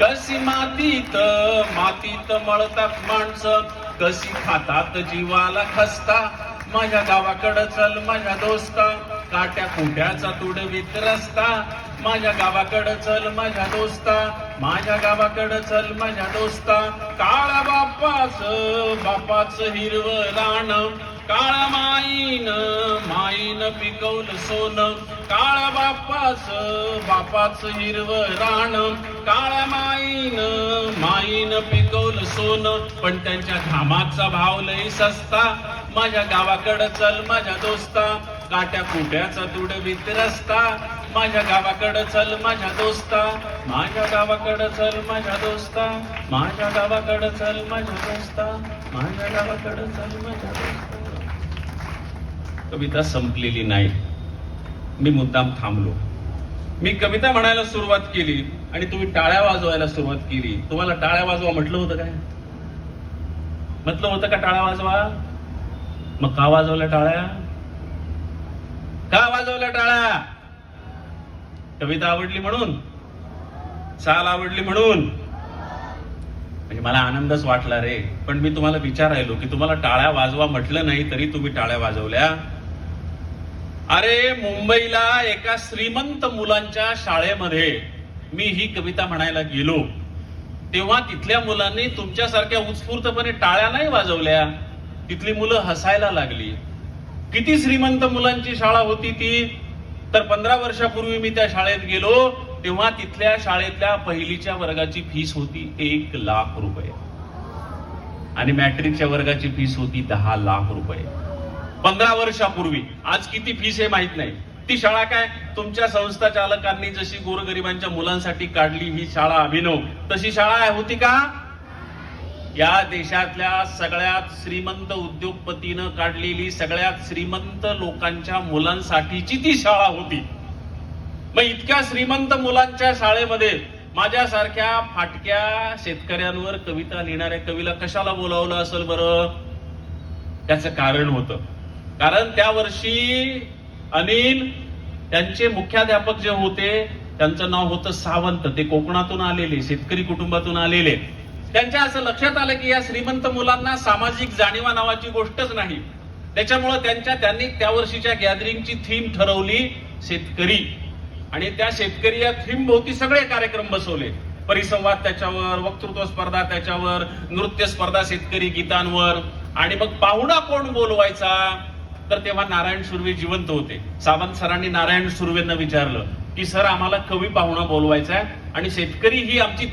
कशी मातीत मातीत मळतात माणसं. कशी खातात जीवाला खसता. माझ्या गावाकडं चल माझ्या दोस्ता. काट्या कुट्याचा तुडवीत रस्ता. माझ्या गावाकडं चल माझ्या दोस्ता. माझ्या गावाकडं चल माझ्या दोस्ता. काळा बापाच बापाच हिरवं रान. काळा माईन पिकवलं सोनं. काळा बापाच बापाच हिरवं राण काळा माईन माईन पिकवलं सोनं. पण त्यांच्या घामाचा भाव लई सस्ता. माझ्या गावाकडं चल माझ्या दोस्ता. काट्या कुट्याचा तुडवीत रस्ता. माझ्या गावाकडं चल माझ्या दोस्ता. माझ्या गावाकडं चल माझ्या दोस्ता. माझ्या गावाकडं चल माझ्या दोस्ता. माझ्या गावाकडं चल माझ्या दोस्ता. कविता संपलेली नाही. मी मुद्दाम थांबलो. मी कविता म्हणायला सुरुवात केली आणि तुम्ही टाळ्या वाजवायला सुरुवात केली. तुम्हाला टाळ्या वाजवा म्हटलं होतं काय? म्हटलं होतं का टाळ्या वाजवा? मग का वाजवल्या टाळ्या? का वाजवल्या टाळ्या? कविता आवडली म्हणून? चाल आवडली म्हणून? म्हणजे मला आनंदच वाटला रे. पण मी तुम्हाला विचारायलो की तुम्हाला टाळ्या वाजवा म्हटलं नाही तरी तुम्ही टाळ्या वाजवल्या? अरे मुंबईला एका श्रीमंत मुलांच्या शाळेमध्ये मी ही कविता म्हणायला गेलो. तेव्हा तिथल्या मुलांनी तुमच्यासारख्या उत्स्फूर्तपणे टाळ्या नाही वाजवल्या. तिथली मुलं हसायला लागली. किती श्रीमंत मुलांची शाळा होती ती. तर पंधरा वर्षापूर्वी मी त्या शाळेत गेलो तेव्हा तिथल्या शाळेतल्या पहिलीच्या वर्गाची फीस होती एक लाख रुपये. आणि मॅट्रिकच्या वर्गाची फीस होती दहा लाख रुपये. पंधरा वर्षापूर्वी. आज किती फीस आहे माहीत नाही. ती शाळा काय? तुमच्या संस्था चालकांनी जशी गोरगरिबांच्या मुलांसाठी काढली ही शाळा अभिनव. तशी शाळा होती का? या देशातल्या सगळ्यात श्रीमंत उद्योगपतीनं काढलेली सगळ्यात श्रीमंत लोकांच्या मुलांसाठीची ती शाळा होती. मग इतक्या श्रीमंत मुलांच्या शाळेमध्ये माझ्यासारख्या फाटक्या शेतकऱ्यांवर कविता लिहिणाऱ्या कवीला कशाला बोलावलं असेल बरं? त्याचं कारण होतं. कारण त्या वर्षी अनिल त्यांचे मुख्याध्यापक जे होते त्यांचं नाव होतं सावंत. ते कोकणातून आलेले शेतकरी कुटुंबातून आलेले. त्यांच्या असं लक्षात आलं की या श्रीमंत मुलांना सामाजिक जाणीवा नावाची गोष्टच नाही. त्याच्यामुळं त्यांच्या त्यांनी त्या वर्षीच्या गॅदरिंगची थीम ठरवली शेतकरी. आणि त्या शेतकरी या थीम भोवती सगळे कार्यक्रम बसवले. परिसंवाद त्याच्यावर वक्तृत्व स्पर्धा त्याच्यावर नृत्य स्पर्धा शेतकरी गीतांवर. आणि मग पाहुणा कोण बोलवायचा? तर तेव्हा नारायण सुर्वे जिवंत होते. सावंत सरांनी नारायण सुर्वेंना विचारलं की सर आम्हाला कवी पाहुणा बोलवायचा आहे आणि शेतकरी ही आमची